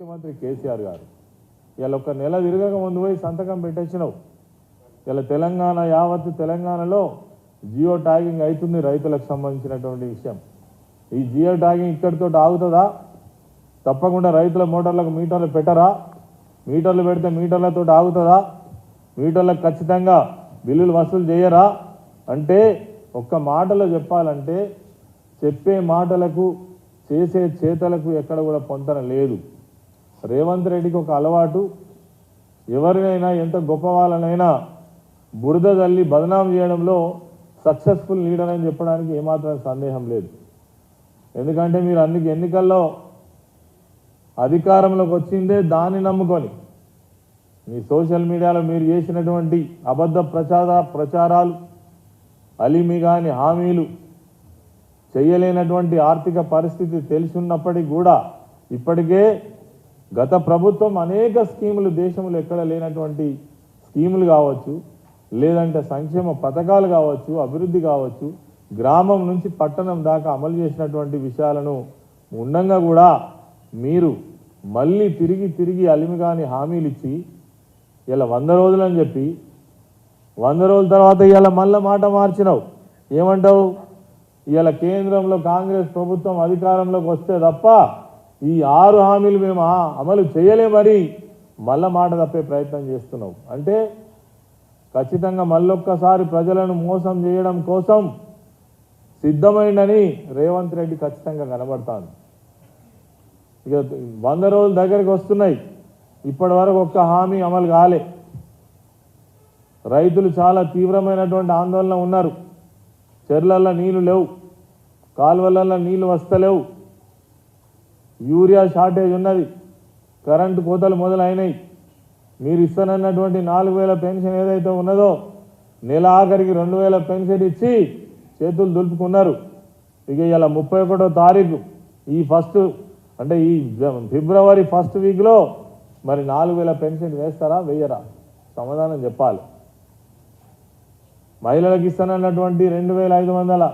ముఖ్యమంత్రి కేసీఆర్ గారు. ఇలా ఒక నెల తిరగక ముందు పోయి సంతకం పెట్టేసినావు. ఇలా తెలంగాణ యావత్తు తెలంగాణలో జియో ట్యాగింగ్ అవుతుంది రైతులకు సంబంధించినటువంటి విషయం. ఈ జియో ట్యాగింగ్ ఇక్కడితో ఆగుతుందా? తప్పకుండా రైతుల మోటార్లకు మీటర్లు పెట్టరా? మీటర్లు పెడితే మీటర్లతో ఆగుతుందా? మీటర్లకు ఖచ్చితంగా బిల్లులు వసూలు చేయరా? అంటే ఒక్క మాటలో చెప్పాలంటే చెప్పే మాటలకు చేసే చేతలకు ఎక్కడ కూడా పొంతన లేదు. రేవంత్ రెడ్డికి ఒక అలవాటు. ఎవరినైనా ఎంత గొప్ప వాళ్ళనైనా బురద తల్లి బదనాం చేయడంలో సక్సెస్ఫుల్ లీడర్ అని చెప్పడానికి ఏమాత్రం సందేహం లేదు. ఎందుకంటే మీరు అన్ని ఎన్నికల్లో అధికారంలోకి వచ్చిందే దాన్ని నమ్ముకొని మీ సోషల్ మీడియాలో మీరు చేసినటువంటి అబద్ధ ప్రచార ప్రచారాలు అలిమి కాని హామీలు చేయలేనటువంటి ఆర్థిక పరిస్థితి తెలిసున్నప్పటికీ కూడా ఇప్పటికే గత ప్రభుత్వం అనేక స్కీములు దేశంలో ఎక్కడ లేనటువంటి స్కీములు కావచ్చు లేదంటే సంక్షేమ పథకాలు కావచ్చు అభివృద్ధి కావచ్చు గ్రామం నుంచి పట్టణం దాకా అమలు చేసినటువంటి విషయాలను ఉండంగా కూడా మీరు మళ్ళీ తిరిగి తిరిగి అలిమిగాని హామీలు ఇచ్చి ఇలా వంద రోజులని చెప్పి వంద రోజుల తర్వాత ఇలా మళ్ళీ మాట మార్చినావు. ఏమంటావు? ఇలా కేంద్రంలో కాంగ్రెస్ ప్రభుత్వం అధికారంలోకి వస్తే తప్ప ఈ ఆరు హామీలు మేము అమలు అమలు చేయలేమని మళ్ళా మాట తప్పే ప్రయత్నం చేస్తున్నాం. అంటే ఖచ్చితంగా మళ్ళొక్కసారి ప్రజలను మోసం చేయడం కోసం సిద్ధమైందని రేవంత్ రెడ్డి ఖచ్చితంగా కనబడతాను ఇక వంద రోజుల దగ్గరికి వస్తున్నాయి. ఇప్పటి వరకు ఒక్క హామీ అమలు కాలే. రైతులు చాలా తీవ్రమైనటువంటి ఆందోళన ఉన్నారు. చెర్లల్లో నీళ్ళు లేవు. కాలువలలో నీళ్ళు వస్తలేవు. యూరియా షార్టేజ్ ఉన్నది. కరెంటు కోతలు మొదలైనాయి. మీరు ఇస్తానన్నటువంటి నాలుగు వేల పెన్షన్ ఏదైతే ఉన్నదో నెల ఆఖరికి రెండు వేల పెన్షన్ ఇచ్చి చేతులు దులుపుకున్నారు. ఇక ఇలా ముప్పై ఒకటో తారీఖు ఈ ఫస్ట్ అంటే ఈ ఫిబ్రవరి ఫస్ట్ వీక్లో మరి నాలుగు వేల పెన్షన్ వేస్తారా వెయ్యరా సమాధానం చెప్పాలి. మహిళలకు ఇస్తానన్నటువంటి రెండు వేల ఐదు వందల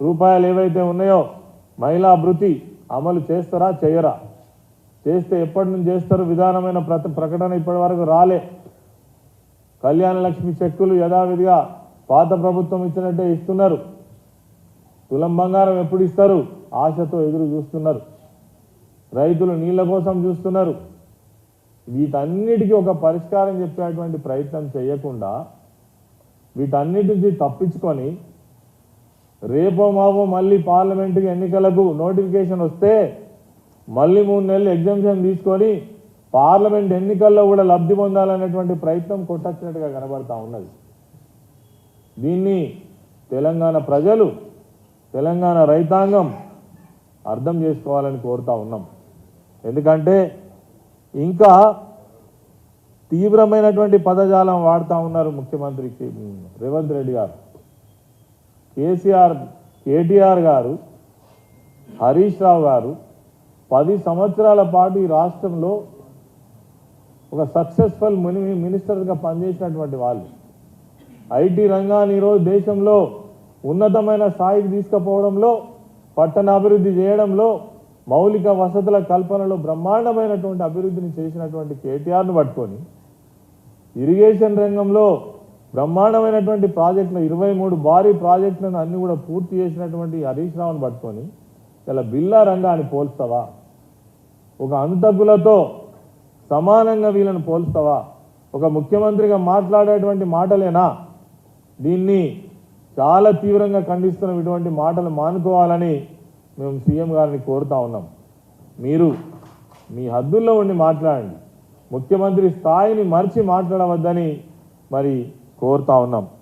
రూపాయలు ఏవైతే ఉన్నాయో మహిళా భృతి అమలు చేస్తారా చేయరా? చేస్తే ఎప్పటి నుంచి చేస్తారు? విధానమైన ప్రతి ప్రకటన ఇప్పటి వరకు రాలే. కళ్యాణ లక్ష్మి చెక్కులు యథావిధిగా పాత ప్రభుత్వం ఇచ్చినట్టే ఇస్తున్నారు. తులం బంగారం ఎప్పుడు ఇస్తారు? ఆశతో ఎదురు చూస్తున్నారు. రైతులు నీళ్ళ కోసం చూస్తున్నారు. వీటన్నిటికీ ఒక పరిష్కారం చెప్పేటువంటి ప్రయత్నం చేయకుండా వీటన్నిటి నుంచి తప్పించుకొని రేపో మావో మళ్ళీ పార్లమెంటుకి ఎన్నికలకు నోటిఫికేషన్ వస్తే మళ్ళీ మూడు నెలలు ఎగ్జామ్షన్ తీసుకొని పార్లమెంట్ ఎన్నికల్లో కూడా లబ్ధి పొందాలనేటువంటి ప్రయత్నం కొట్టచ్చినట్టుగా కనబడతా ఉన్నది. దీన్ని తెలంగాణ ప్రజలు తెలంగాణ రైతాంగం అర్థం చేసుకోవాలని కోరుతా ఉన్నాం. ఎందుకంటే ఇంకా తీవ్రమైనటువంటి పదజాలం వాడుతూ ఉన్నారు ముఖ్యమంత్రికి రేవంత్ రెడ్డి గారు. కేసీఆర్ కేటీఆర్ గారు హరీష్ రావు గారు పది సంవత్సరాల పాటు ఈ రాష్ట్రంలో ఒక సక్సెస్ఫుల్ మిని మినిస్టర్గా పనిచేసినటువంటి వాళ్ళు. ఐటీ రంగాన్ని ఈరోజు దేశంలో ఉన్నతమైన స్థాయికి తీసుకుపోవడంలో పట్టణ అభివృద్ధి చేయడంలో మౌలిక వసతుల కల్పనలో బ్రహ్మాండమైనటువంటి అభివృద్ధిని చేసినటువంటి కేటీఆర్ను పట్టుకొని ఇరిగేషన్ రంగంలో బ్రహ్మాండమైనటువంటి ప్రాజెక్టులు ఇరవై మూడు భారీ ప్రాజెక్టులను అన్నీ కూడా పూర్తి చేసినటువంటి హరీష్ రావును పట్టుకొని ఇలా బిల్లా రంగాన్ని పోల్స్తావా? ఒక అంతకులతో సమానంగా వీళ్ళని పోల్స్తావా? ఒక ముఖ్యమంత్రిగా మాట్లాడేటువంటి మాటలేనా? దీన్ని చాలా తీవ్రంగా ఖండిస్తున్న ఇటువంటి మాటలు మానుకోవాలని మేము సీఎం గారిని కోరుతా ఉన్నాం. మీరు మీ హద్దుల్లో ఉండి మాట్లాడండి. ముఖ్యమంత్రి స్థాయిని మర్చి మాట్లాడవద్దని మరి కోరుతా ఉన్నాం.